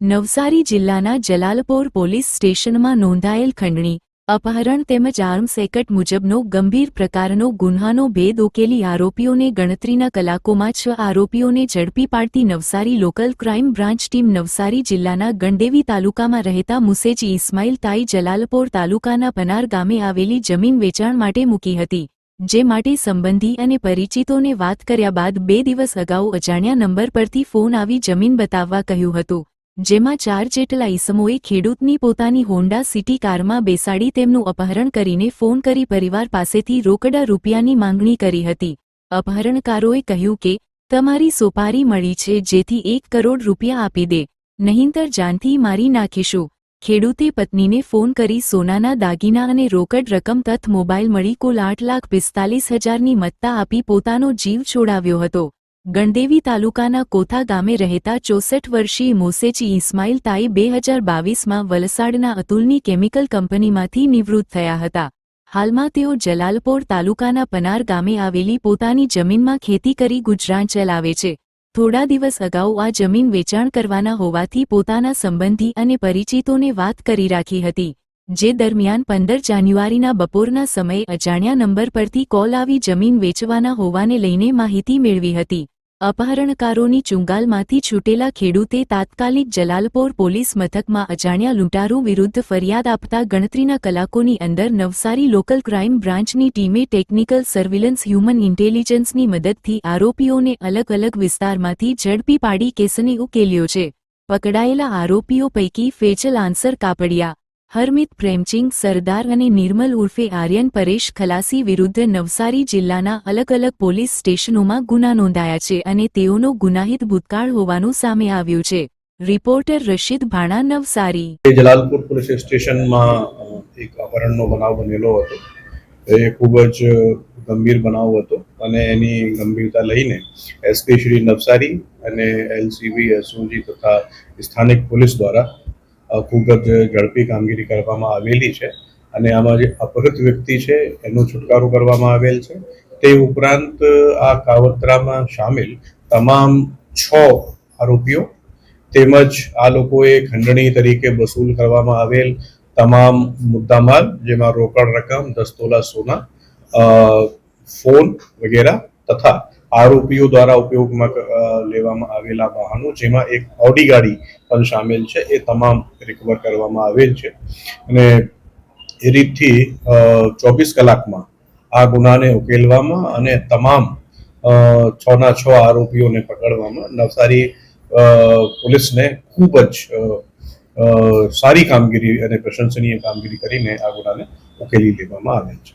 નવસારી જિલ્લાના જલાલપોર પોલીસ સ્ટેશનમાં નોંધાયેલ ખંડણી, અપહરણ તેમજ આર્મ્સ એક્ટ મુજબનો ગંભીર પ્રકારનો ગુન્હાનો ભેદ ઉકેલી આરોપીઓને ગણતરીના કલાકોમાં છ આરોપીઓને ઝડપી પાડતી Navsari local crime branch team Navsari જિલ્લાના ગંડેવી તાલુકામાં રહેતા મુસેજી ઇસ્માઇલ તાઈ જલાલપોર તાલુકાના પનાર ગામે આવેલી જમીન વેચાણ માટે મૂકી હતી, જે માટે સંબંધી અને પરિચિતોને વાત કર્યા બાદ બે દિવસ અગાઉ અજાણ્યા નંબર પરથી ફોન આવી જમીન બતાવવા કહ્યું હતું. જેમાં ચાર જેટલા ઈસમોએ ખેડૂતની પોતાની હોન્ડા સિટી કારમાં બેસાડી તેમનું અપહરણ કરીને ફોન કરી પરિવાર પાસેથી રોકડા રૂપિયાની માંગણી કરી હતી. અપહરણકારોએ કહ્યું કે, તમારી સોપારી મળી છે, જેથી એક કરોડ રૂપિયા આપી દે. નહીંતર જાનથી મારી નાખીશું. ખેડૂતે પત્નીને ફોન કરી સોનાના દાગીના અને રોકડ રકમ તથ મોબાઈલ મળી કુલ આઠ લાખ પિસ્તાલીસ હજારની મત્તા આપી પોતાનો જીવ છોડાવ્યો હતો. ગણદેવી તાલુકાના કોથા ગામે રહેતા ચોસઠ વર્ષીય મોસેજી ઇસ્માઇલ તાઈ બે હજાર બાવીસમાં વલસાડના અતુલની કેમિકલ કંપનીમાંથી નિવૃત્ત થયા હતા. હાલમાં તેઓ જલાલપોર તાલુકાના પનાર ગામે આવેલી પોતાની જમીનમાં ખેતી કરી ગુજરાન ચલાવે છે. થોડા દિવસ અગાઉ આ જમીન વેચાણ કરવાના હોવાથી પોતાના સંબંધી અને પરિચિતોને વાત કરી રાખી હતી. જે દરમિયાન પંદર જાન્યુઆરીના બપોરના સમયે અજાણ્યા નંબર પરથી કોલ આવી જમીન વેચવાના હોવાને લઈને માહિતી મેળવી હતી. અપહરણકારોની ચુંગાલમાંથી છૂટેલા ખેડૂતે તાત્કાલિક જલાલપોર પોલીસ મથકમાં અજાણ્યા લૂંટારૂ વિરુદ્ધ ફરિયાદ આપતા ગણતરીના કલાકોની અંદર નવસારી લોકલ ક્રાઇમ બ્રાન્ચની ટીમે ટેકનિકલ સર્વિલન્સ હ્યુમન ઇન્ટેલિજન્સની મદદથી આરોપીઓને અલગ અલગ વિસ્તારમાંથી ઝડપી પાડી કેસને ઉકેલ્યો છે. પકડાયેલા આરોપીઓ પૈકી ફેચલ આન્સર કાપડિયા હરમિત પ્રેમચિંગ, સરદાર અને નિર્મલ ઉર્ફે આર્યન પરેશ ખલાસી વિરુદ્ધ નવસારી જિલ્લાના અલગ અલગ પોલીસ સ્ટેશનોમાં ગુના નોંધાયા છે અને તેઓનો ગુનાહિત ભૂતકાળ હોવાનું સામે આવ્યું છે. રિપોર્ટર રશીદ ભાણા, નવસારી. જલાલપુર પોલીસ સ્ટેશનમાં એક અપહરણનો બનાવ બનેલો હતો. એ ખૂબ જ ગંભીર બનાવ હતો અને એની ગંભીરતા લઈને એસપી શ્રી નવસારી અને એલસીબી, એસઓજી તથા સ્થાનિક પોલીસ દ્વારા ખૂબ જ ઝડપી કામગીરી કરવામાં આવેલી છે અને આમાં જે અપહૃત વ્યક્તિ છે, એનો છુટકારો કરવામાં આવેલ છે. તે ઉપરાંત આ કાવતરામાં સામેલ તમામ છ આરોપીઓ તેમજ આ લોકોએ ખંડણી તરીકે વસૂલ કરવામાં આવેલ તમામ મુદ્દામાલ, જેમાં રોકડ રકમ, દસ તોલા સોના ફોન વગેરે તથા આરોપીઓ દ્વારા ઉપયોગમાં લેવામાં આવેલા વાહનો જેમાં એક ઓડી ગાડી પણ સામેલ છે એ તમામ રિકવર કરવામાં આવેલ છે. અને એ રીતથી ચોવીસ કલાકમાં આ ગુનાને ઉકેલવામાં અને તમામ અ, છના છ આરોપીઓને પકડવામાં નવસારી પોલીસને ખૂબ જ સારી કામગીરી અને પ્રશંસનીય કામગીરી કરીને આ ગુનાને ઉકેલી લેવામાં આવેલ છે.